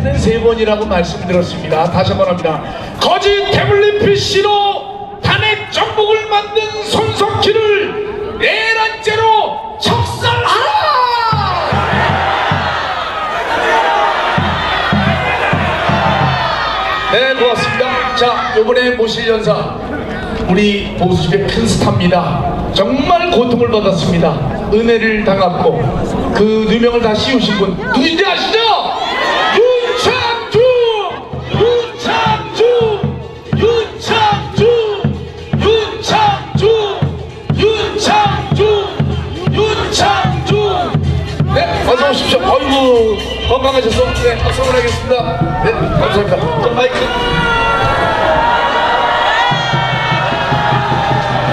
때는 세 번이라고 말씀드렸습니다. 다시 한번 합니다. 거짓 태블릿 PC로 탄핵 정복을 만든 손석희를 내란죄로 척살하라! 네, 고맙습니다. 자, 요번에 모실 연사 우리 보수집의 큰 스타입니다. 정말 고통을 받았습니다. 은혜를 당했고 그 누명을 다 씌우신 분 누구인지 아시죠? 아이고 건강하셨어? 네 박수 보내겠습니다. 네 감사합니다. 저 마이크.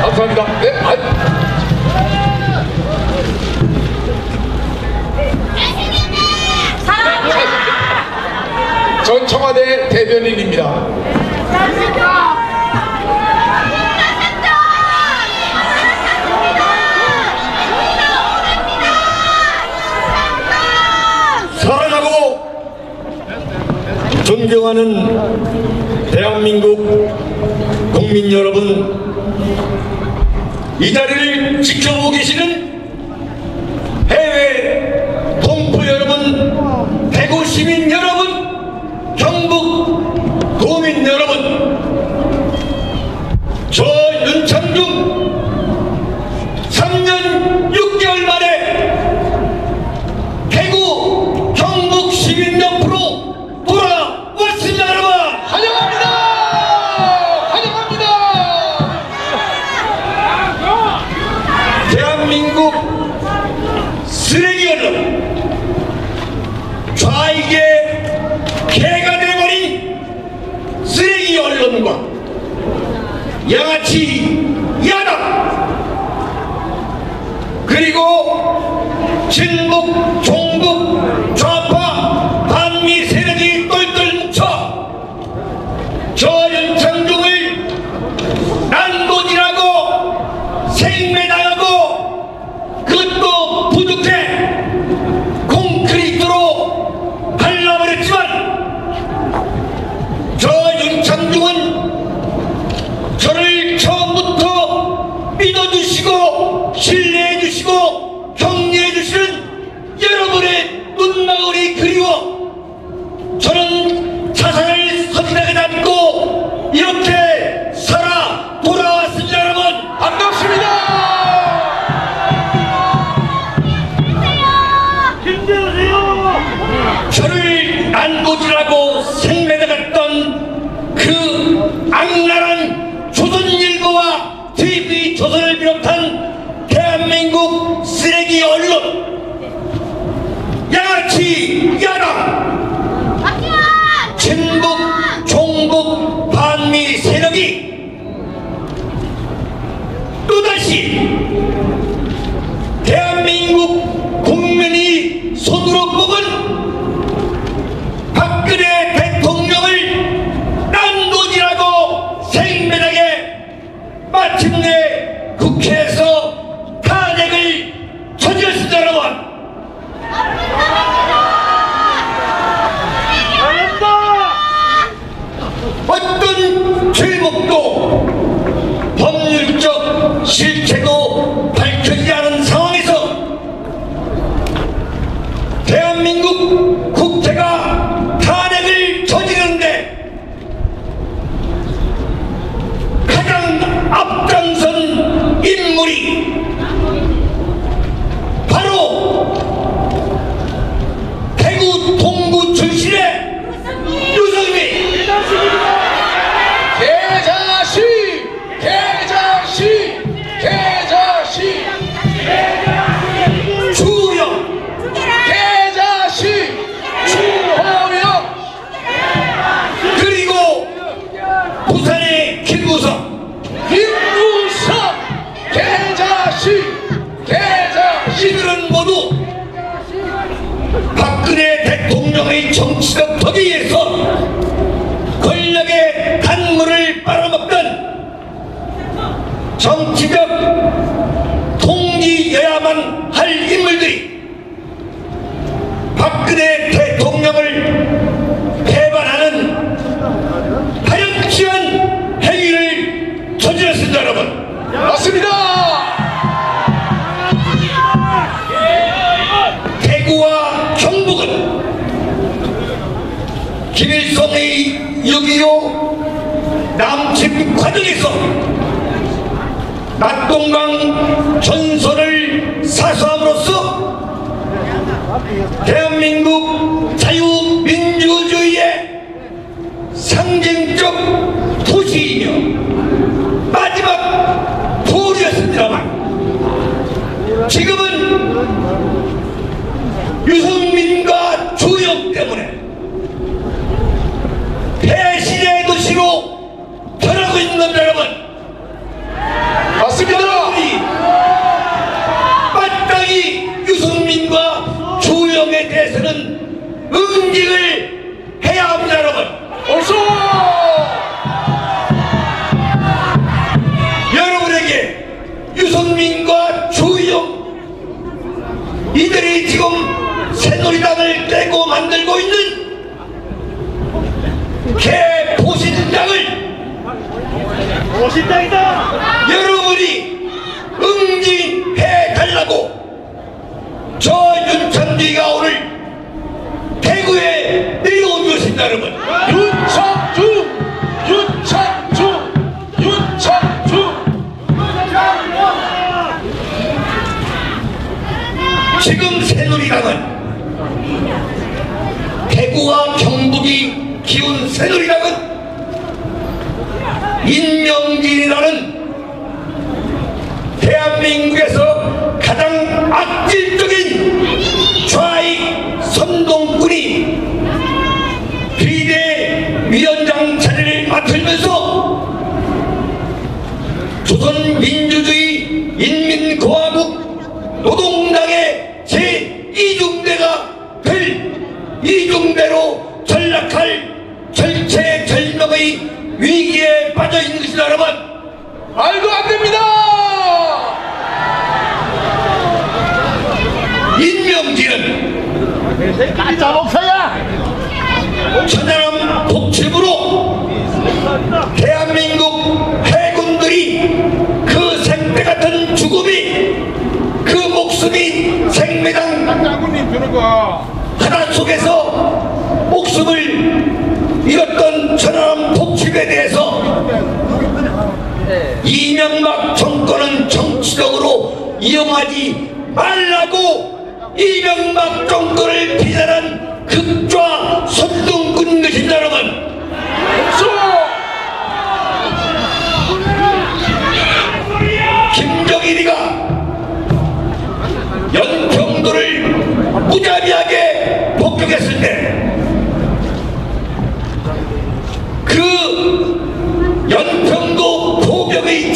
감사합니다. 네 아이. 전 청와대 대변인입니다. 존경하는 대한민국 국민 여러분 이 자리를 지켜보고 계시는 Step 낙동강 전선을 사수함으로써 대한민국 자유민주주의의 상징적 도시이며 마지막 도리였습니다만 지금은 유승민 이들이 지금 새누리당을 깨고 만들고 있는 개보신당을 멋있다이다! 여러분이 응징해 달라고 저 윤창기가 오늘 대구에 내려온 것입니다 여러분 윤창주 새누리당은 대구와 경북이 키운 새누리당은 인명진이라는 대한민국에서 가장 악질적인 좌익 선동꾼이 비대위원장 자리를 맡으면서 것이다 여러분 말도 안 됩니다. 인명진은 가짜 목사야! 천안함 독침으로 대한민국 해군들이 그 생태 같은 죽음이 그 목숨이 생매당. 하나 속에서 목숨을 잃었던 이명박 정권은 정치적으로 이용하지 말라고 이명박 정권을 비난한 극좌 선동꾼 것입니다 여러분 소 김정일이가 연평도를 무자비하게 폭격했을 때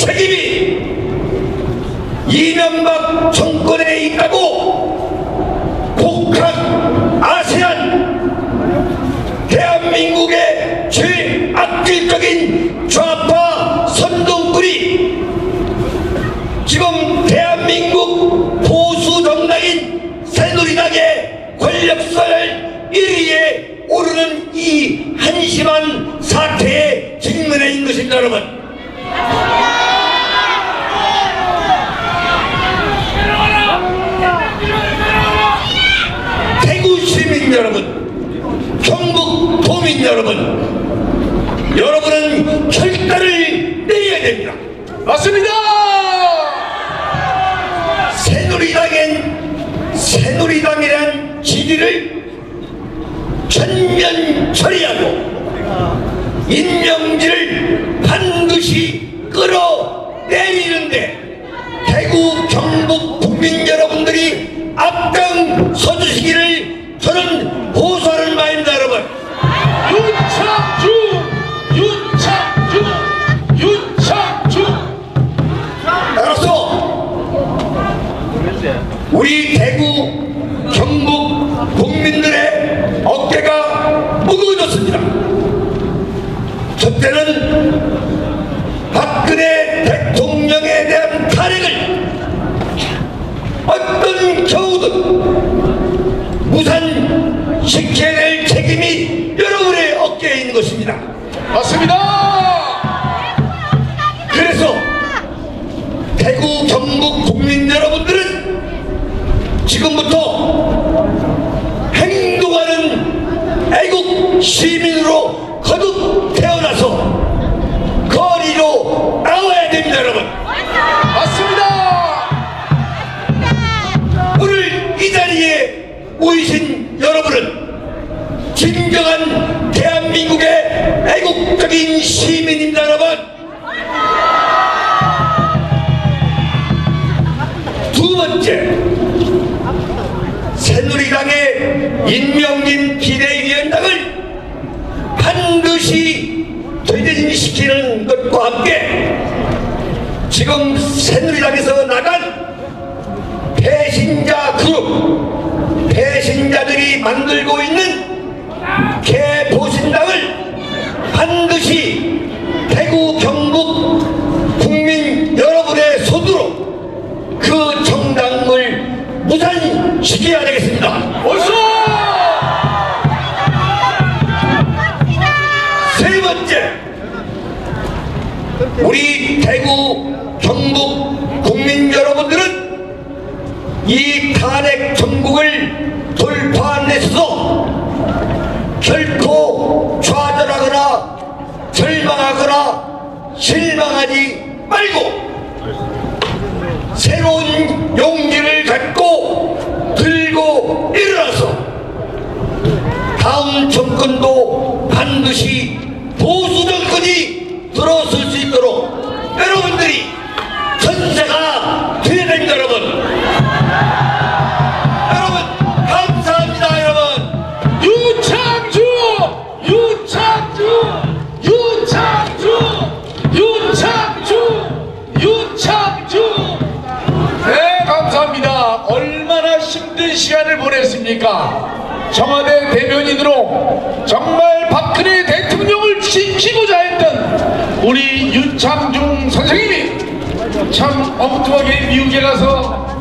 책임이 이명박 정권에 있다고 북한 아세안 대한민국의 최악질적인 좌파 선동꾼이 지금 대한민국 보수 정당인 새누리당의 권력설 1위에 오르는 이 한심한 사태에 직면해 있는 것입니다 여러분 대구 시민 여러분 경북 도민 여러분 여러분은 결단을 내야 됩니다 맞습니다. 새누리당엔 새누리당이란 지지를 전면 처리하고 인명지를 반드시 끌어내리는데 대구 경북 국민 여러분들은 지금부터 행동하는 애국 시민으로 거듭 태어나서 거리로 나와야 됩니다 여러분. 맞습니다. 오늘 이 자리에 오이신 여러분은 진정한 대한민국의 애국적인 시민입니다. 임명진 비대위원장을 반드시 퇴진시키는 것과 함께 지금 새누리당에서 나간 배신자 그룹 배신자들이 만들고 있는 개보신당을 반드시 대구 경북 국민 여러분의 손으로 그 정당을 무산시켜야 되겠습니다. 우리 대구 경북 국민 여러분들은 이 탄핵 전국을 돌파해서 결코 좌절하거나 절망하거나 실망하지 말고 새로운 용기를 갖고 들고 일어나서 다음 정권도 반드시 보냈습니까? 청와대 대변인으로 정말 박근혜 대통령을 지키고자 했던 우리 유창중 선생님이 참 엉뚱하게 미국에 가서